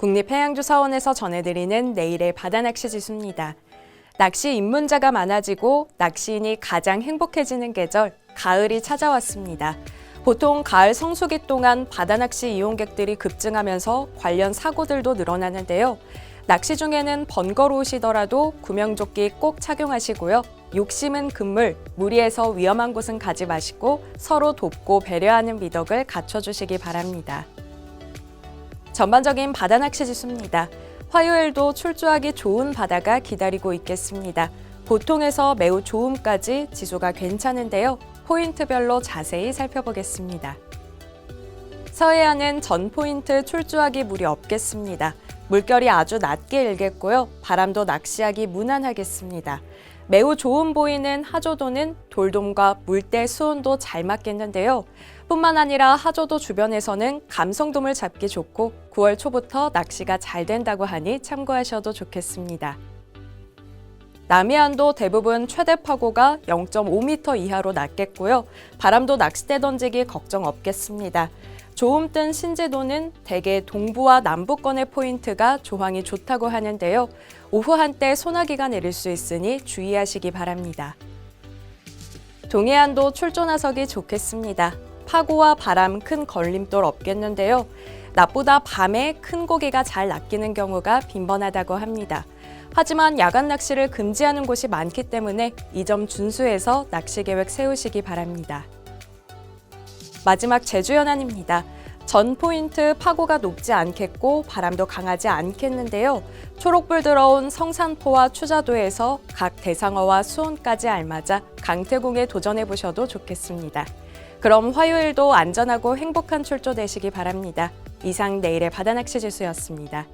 국립해양조사원에서 전해드리는 내일의 바다 낚시 지수입니다. 낚시 입문자가 많아지고 낚시인이 가장 행복해지는 계절, 가을이 찾아왔습니다. 보통 가을 성수기 동안 바다 낚시 이용객들이 급증하면서 관련 사고들도 늘어나는데요. 낚시 중에는 번거로우시더라도 구명조끼 꼭 착용하시고요. 욕심은 금물, 무리해서 위험한 곳은 가지 마시고 서로 돕고 배려하는 미덕을 갖춰주시기 바랍니다. 전반적인 바다 낚시 지수입니다. 화요일도 출조하기 좋은 바다가 기다리고 있겠습니다. 보통에서 매우 좋음까지 지수가 괜찮은데요. 포인트별로 자세히 살펴보겠습니다. 서해안은 전 포인트 출조하기 무리 없겠습니다. 물결이 아주 낮게 일겠고요. 바람도 낚시하기 무난하겠습니다. 매우 좋은 보이는 하조도는 돌돔과 물대 수온도 잘 맞겠는데요. 뿐만 아니라 하조도 주변에서는 감성돔을 잡기 좋고 9월 초부터 낚시가 잘 된다고 하니 참고하셔도 좋겠습니다. 남해안도 대부분 최대 파고가 0.5m 이하로 낮겠고요. 바람도 낚싯대 던지기 걱정 없겠습니다. 조음 뜬 신제도는 대개 동부와 남부권의 포인트가 조항이 좋다고 하는데요. 오후 한때 소나기가 내릴 수 있으니 주의하시기 바랍니다. 동해안도 출조 나서기 좋겠습니다. 파고와 바람 큰 걸림돌 없겠는데요. 낮보다 밤에 큰 고기가 잘 낚이는 경우가 빈번하다고 합니다. 하지만 야간 낚시를 금지하는 곳이 많기 때문에 이 점 준수해서 낚시 계획 세우시기 바랍니다. 마지막 제주 연안입니다. 전 포인트 파고가 높지 않겠고 바람도 강하지 않겠는데요. 초록불 들어온 성산포와 추자도에서 각 대상어와 수온까지 알맞아 강태공에 도전해 보셔도 좋겠습니다. 그럼 화요일도 안전하고 행복한 출조 되시기 바랍니다. 이상 내일의 바다낚시 지수였습니다.